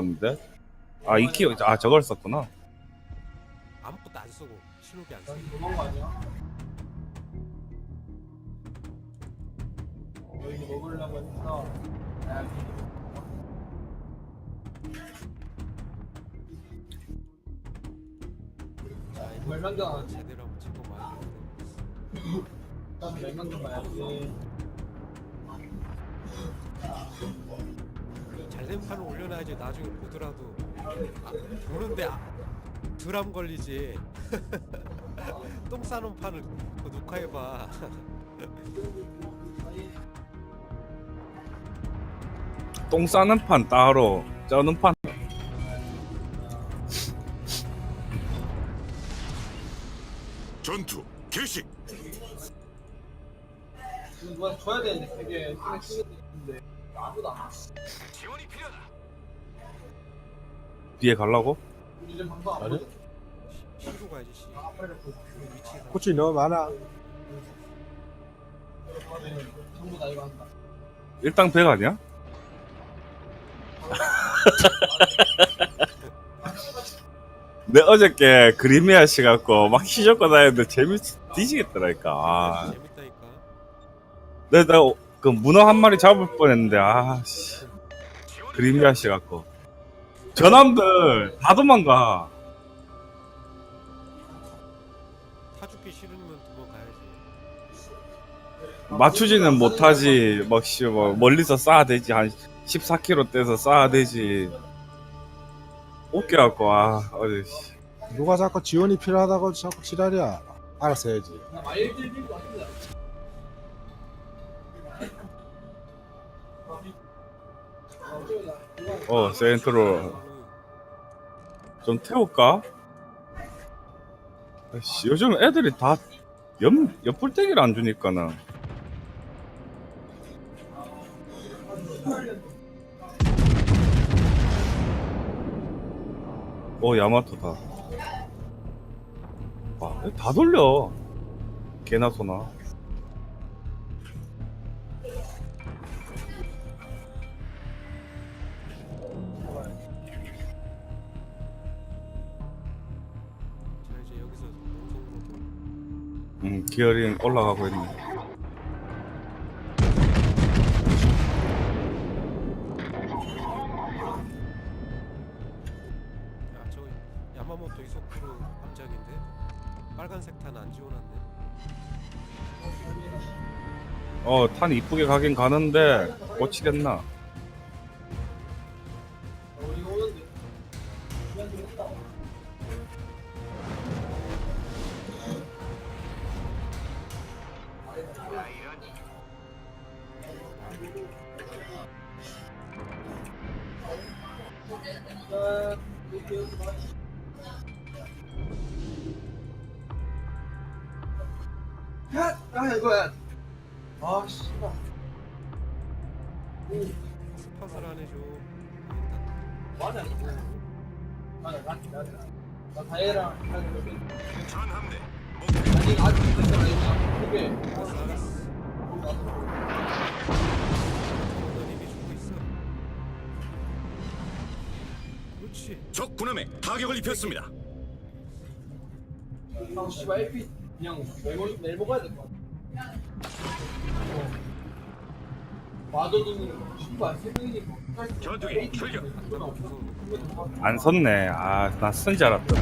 봤는데. 아, 이 키, 아, 저걸 썼구나. 아무것도 안 쓰고 신호기 안 쓰고 도망 거 아니야? 여기 먹으려고 했어. 야, 자 이거 멸망전 안 제대로 한번 찍고 일단 멸망전 가야지. 잘된 판을 올려놔야지 나중에 보더라도. 아, 보는데 아, 덜암 걸리지. 똥 싸는 판을 그 녹화해봐. 똥 싸는 판 따로, 쩌는 판. 전투 개시. 지금 누가 줘야 되는데 되게 뒤에 가려고? 아니? C로 가야지 C 아. 그 코치 너무 많아. 그러면 전부 다 이거 한다. 일당 100 아니야? 내 어저께 그리미아 씨 갖고 막 휘젓고 다녔는데 재밌 뒤지겠더라니까. 아. 재밌다니까 내가 그 문어 한 마리 잡을 뻔했는데 아 씨. 그리미아 씨 갖고 저남들 다 도망가. 타 죽기 싫으면 도망가야지 맞추지는 못하지. 막, 씨, 뭐, 멀리서 쏴야 되지. 한 14km 떼서 쏴야 되지. 웃겨갖고, 아, 어제, 씨. 누가 자꾸 지원이 필요하다고 자꾸 지랄이야. 알아서 해야지. 어, 센트로 좀 태울까? 씨, 요즘 애들이 다 옆, 옆불떼기를 안 주니까는. 어, 야마토다. 와, 다 돌려. 개나 소나. 기어링 올라가고 있네. 야 저기 야마모토 이소쿠르 함장인데 빨간색 탄 안 지워놨네 어, 탄 이쁘게 가긴 가는데, 꽂히겠나? 야, 야 이거야. 아 씨발. 스팟을 안 해줘 맞아. 맞아, 맞아, 맞아. 나 다혜랑 하는 여기. 전함대 아직 아직 됐잖아, 이거. 그게. 알았어 알았어 넌 이미 죽고 있어 그렇지 적 군함에 타격을 입혔습니다 아, 씨발, LP 그냥 메모 메일 먹어야 될 것 같아. 어. 와도도 씨발 세 명이니 뭐. 전투기 출격 안 섰네. 아, 나 쓴 줄 알았다.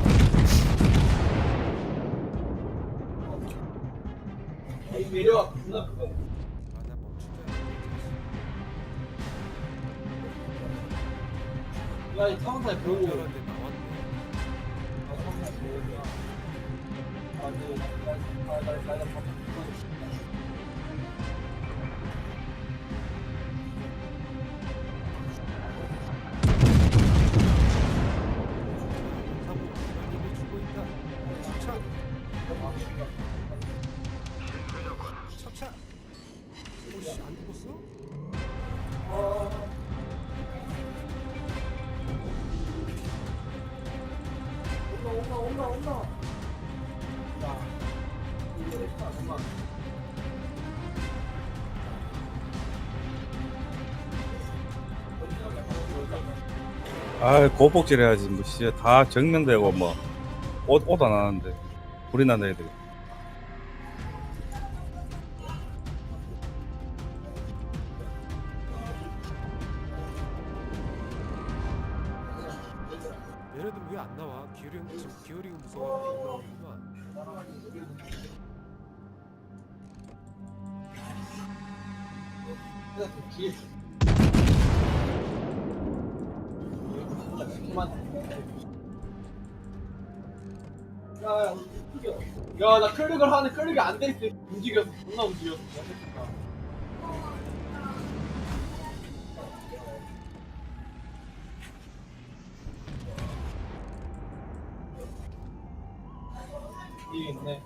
이 내려와 야, 이 타운타에 보고. 줄 온다, 온다, 온다, 아 고폭질 해야지 뭐 진짜 다 정면되고 뭐옷옷 안 하는데 불이 나는 애들 얘네들 왜 안 나와? 기어링 지금 기어링 무서워 안. 그래서 뒤에 야나 클릭을 하는데 클릭이 안 돼 있어. 움직였어 존나 움직였어 이게 있네.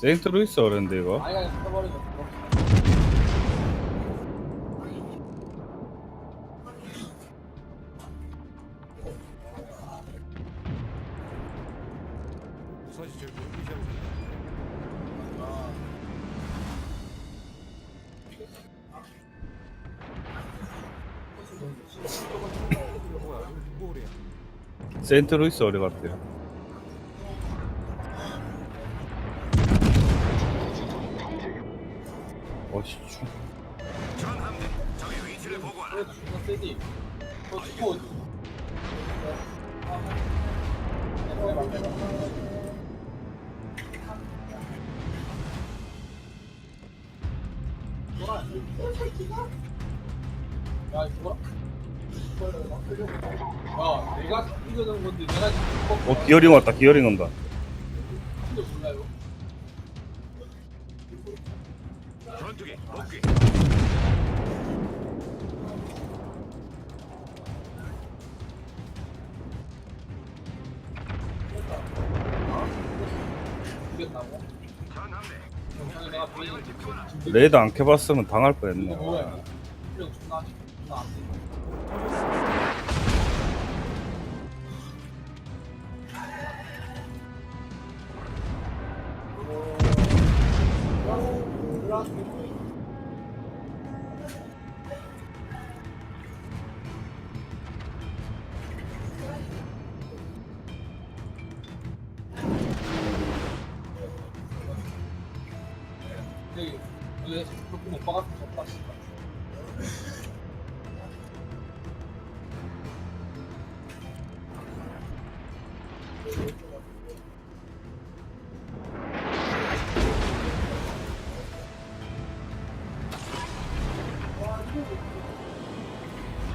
세인트루이스 어른데 이거? 아이가 그냥 써버리 이거? 세인트루이스 어리 같아요 어씨 추- 전 함대 적의 위치를 보고하라. 그래도 존나 세지 어 야 내가 이거는 건데 내가 어 기어링 왔다 기어링 온다 전투기 복귀. 레이더 안 켜봤으면 당할 뻔했네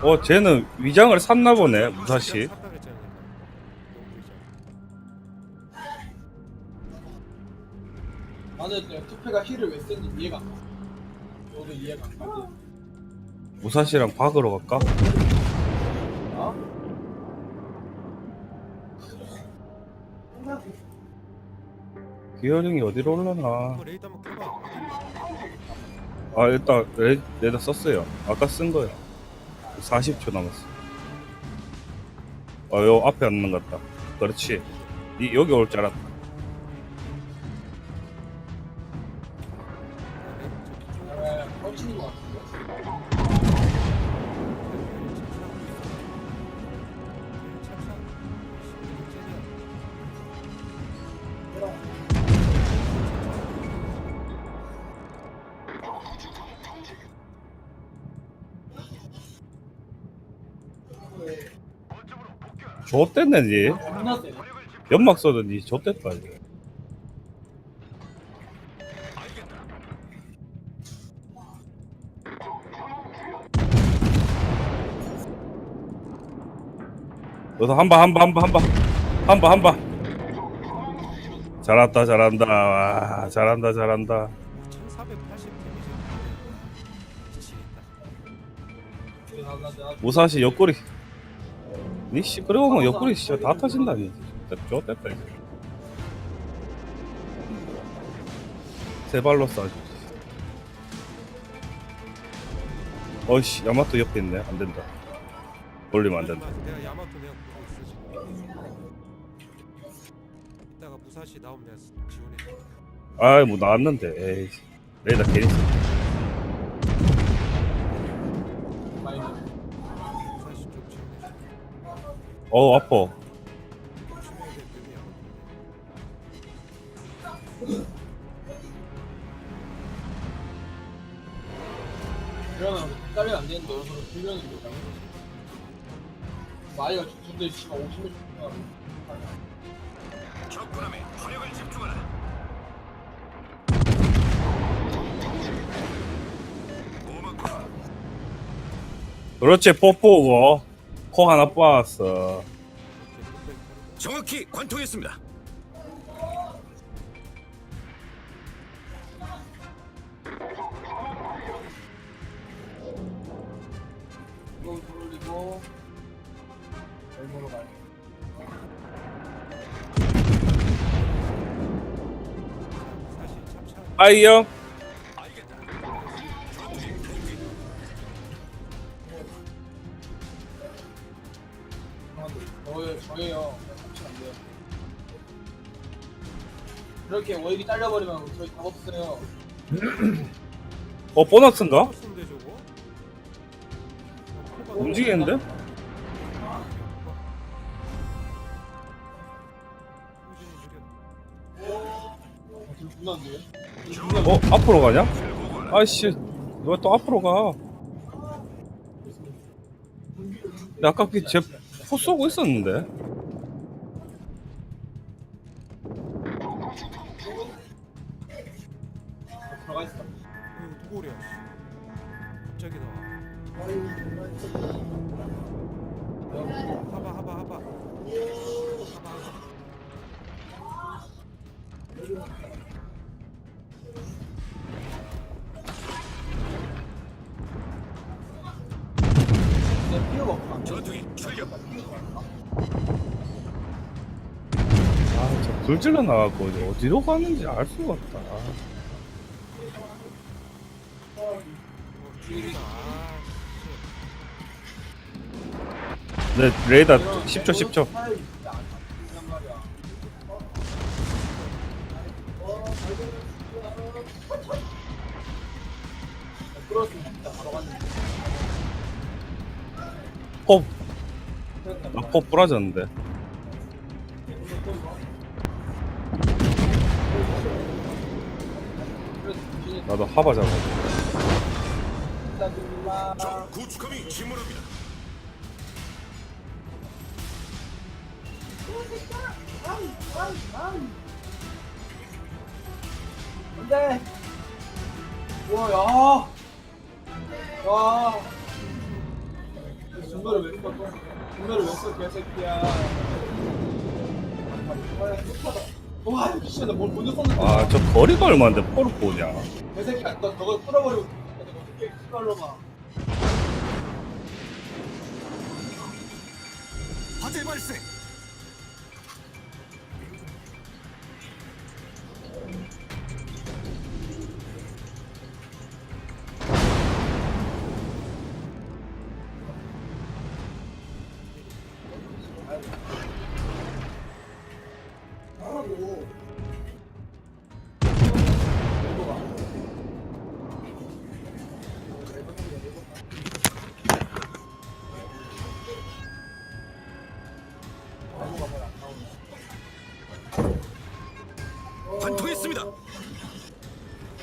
어 쟤는 위장을 샀나 보네 무사시. 나는 그냥 투표가 힐을 왜 쓰는지 이해가 안 가. 너도 이해가 안 가. 무사시랑 박으러 갈까? 어? 기어링이 어디로 올라나 한번 켜봐. 아 일단 레, 레이더 썼어요 아까 쓴 거야 40초 남았어. 어 요 앞에 앉는 것 같다. 그렇지. 이, 여기 올 줄 알았다. 야, 좆됐네 니. 연막 쏘더니 좆됐다 이거 너도 한바 한바 한바 한바 한바 한바 잘한다 잘한다 와 잘한다 잘한다 1480 데미지. 미치겠다. 나, 나, 나, 무사시 옆구리 니씨 그러고 보면 옆구리 진짜 다 터진다 니 좆됐다 이제. 세 발로 쏴 어이씨 야마토 옆에 있네. 안 된다. 돌리면 안 된다. 내가 야마토 내가 보고 있어 지금. 이따가 무사시 나오면 내가 지원해. 아이 뭐 나왔는데. 에이 레이더 괜히 어 아파 될 놈이야. 그러면 딸이 안 되는데 여기서 불면은 뭐 나이가 근데 지금 50몇 적군함에 화력을 집중하라. 그렇지 뽀뽀고 코 하나 털고. 정확히 관통했습니다. 이거 돌리고 아이요 어 보너스인가? 움직이는데? 어 앞으로 가냐? 아이씨 왜또 앞으로 가? 나 아까 걔제포 쏘고 있었는데 출격. 아 저 불질러 나가고 이제 어디로 가는지 알 수가 없다. 아, 씨. 네 레이더 10초 10초 포 나포 부러졌는데 나도 하바 잡아 침몰합니다. 안돼. 뭐야? 와. 중도를 왜 써? 중도를 왜 써, 개새끼야. 와, 진짜 나뭘 먼저 썼는데. 아 저 거리가 얼마인데 포를 보냐 개새끼야, 너 저걸 풀어버리고. 어떻게 시발로만. 화재 발생.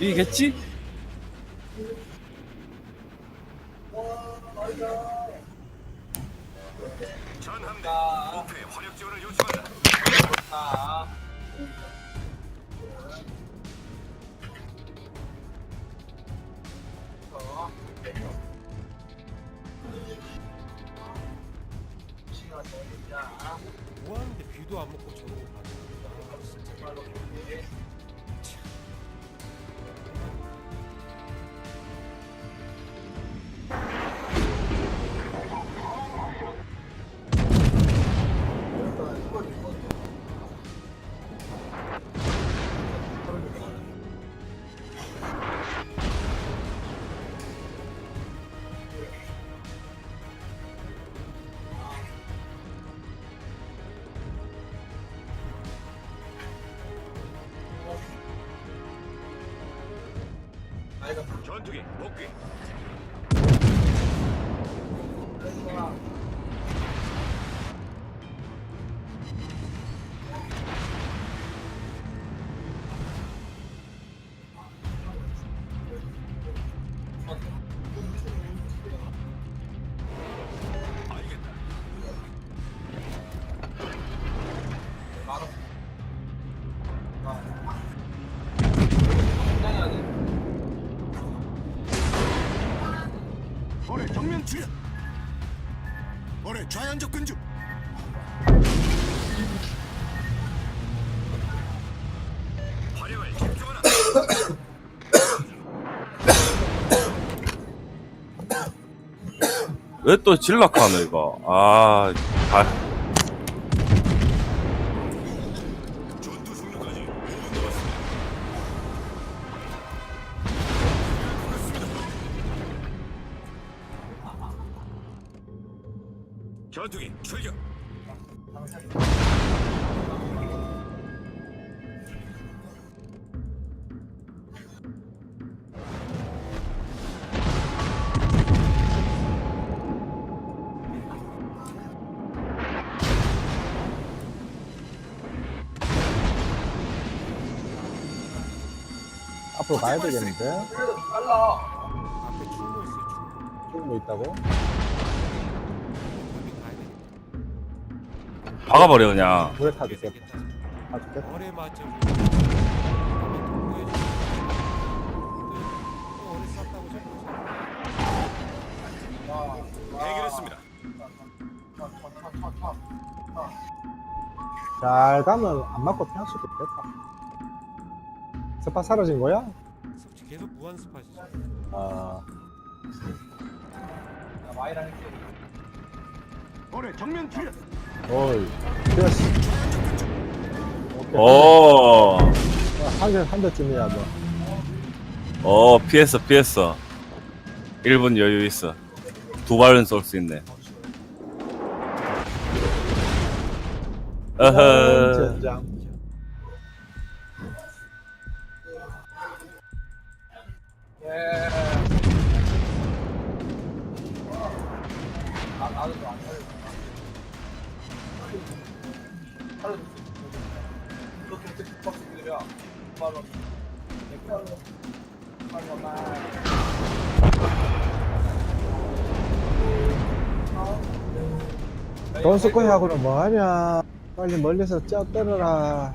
이겠지? 전함대 목표에 화력 지원을 요청한다. 자. 어. 시간 내리자. 뭐하는데 비도 안 먹고 저러고. 아, 진 전투기 복귀. 출현. 올해 좌연 접근 중. 화력을 집중하라. 왜 또 질락하노 이거 아, 아 전투기 출격. 앞으로 가야 되겠는데? 앞에 충무 있어요 충무 있다고? 박아버려 그냥 물에 타도 있겠다. 아, 좋겠다. 해결했습니다. 잘 가면 안 맞고 피할 수도 있겠다. 스파 사라진 거야? 계속 무한 스팟이죠 아, 올해 정면 출현. 어이, 피었어. 오케이. 어, 한 대, 한 대쯤이야, 뭐. 어 피했어 피했어 1분 여유 있어 두 발은 쏠 수 있네 어허 젠장. 돈스코이하고는 뭐하냐? 빨리 멀리서 쪄 때려라.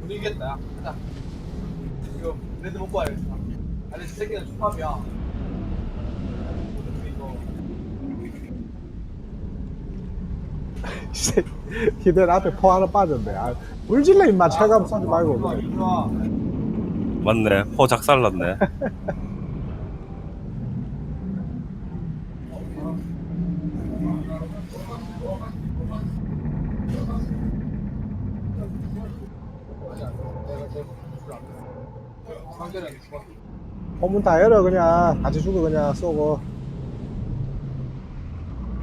분위기겠다. 가자. 지금 레드 먹고 와야겠다. 아니, 이 새끼는 축합이야. 이거. 히든 앞에 포 하나 빠졌네. 아, 울질러 임마 체감 쏘지 말고. 맞네 포 작살났네. 포문 다 열어 그냥 같이 죽어 그냥 쏘고.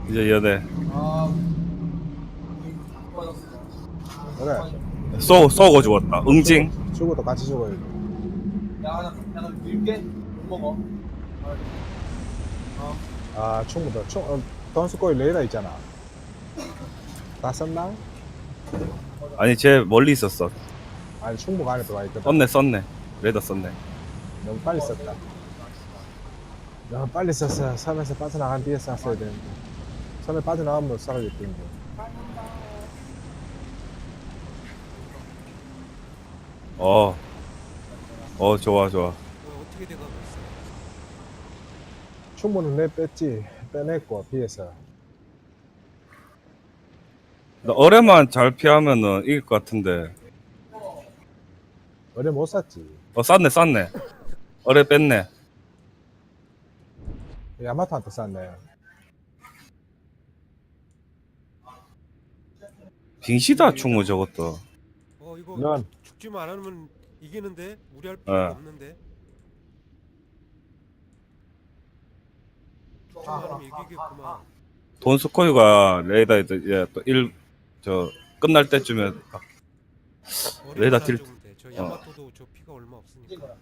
이제 연애 아. 그래. 쏘, 쏘고 죽었다 응징 죽어도 같이 죽어야 돼. 야, 나, 나 밀게. 못 먹어. 아 충분다. 충 어, 돈스코이 레이더 있잖아. 다 썼나? 아니 쟤 멀리 있었어 아니 충북 안에 들어와 있거든. 썼네 썼네 레더 썼네 너무 빨리 썼다. 너무 빨리 썼어. 섬에서 빠져나간 뒤에 쐈어야 되는데. 섬에 빠져나가면 쏴야겠던데 어, 어 좋아 좋아 뭐 어떻게 돼가고 있어 충분은 내 뺐지. 빼냈고 비해서. 나 어뢰만 잘 피하면은 이길 것 같은데 어제 못 쐈지. 어 쌌네 쌌네 어뢰 뺐네 야마토한테 쐈네. 빙시다 충무 저것도 어 이거 넌 죽지만 않으면 이기는데 무리할 필요가 어. 없는데. 죽지만 않으면 이기겠구만. 돈 스코이가 레이더에 이제 또일저 끝날 때쯤에 레이더 딜- 딜저 야마토도 저 피가 얼마 없으니까.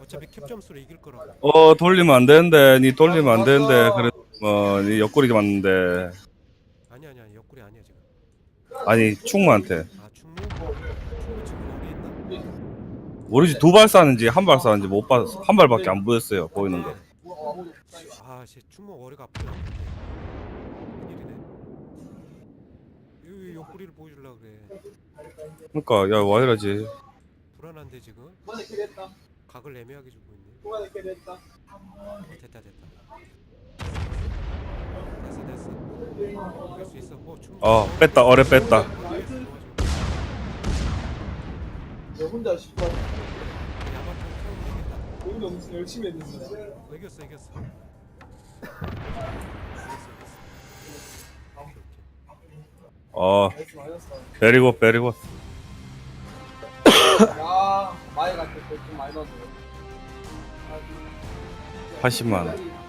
어차피 캡 점수로 이길 거라고. 어 돌리면 안 되는데 니 돌리면 안 되는데 그래 어니 옆구리 맞는데 아니 아니 아니 옆구리 아니야 지금. 아니 충무한테. 아 모르지 두 발 쐈는지 한 발 쐈는지 못 봤어 한 발밖에 안 보였어요 보이는 거 아 씨 충무 어리가 아프다 일이네. 왜 옆구리를 보여주려 그래. 그러니까 야 와이라지? 불안한데 지금. 각을 애매하게 주고 있네. 됐다. 어, 됐다. 됐다 됐어 됐어. 이길 수 있어. 뭐 충분히 어 뺐다. 어뢰 뺐다 혼자 싶어. 우리 엄청 열심히 했는데. 어, 이겼어 이겼어 이겼어 이겼어 오케이 오케이 어 나이스 맞았어. 베리고 베리고 야, 많이 갔대. 좀 많이 넣었어. 80만 원.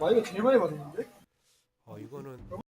와, 이거 제일 많이 받았는데? 어 이거는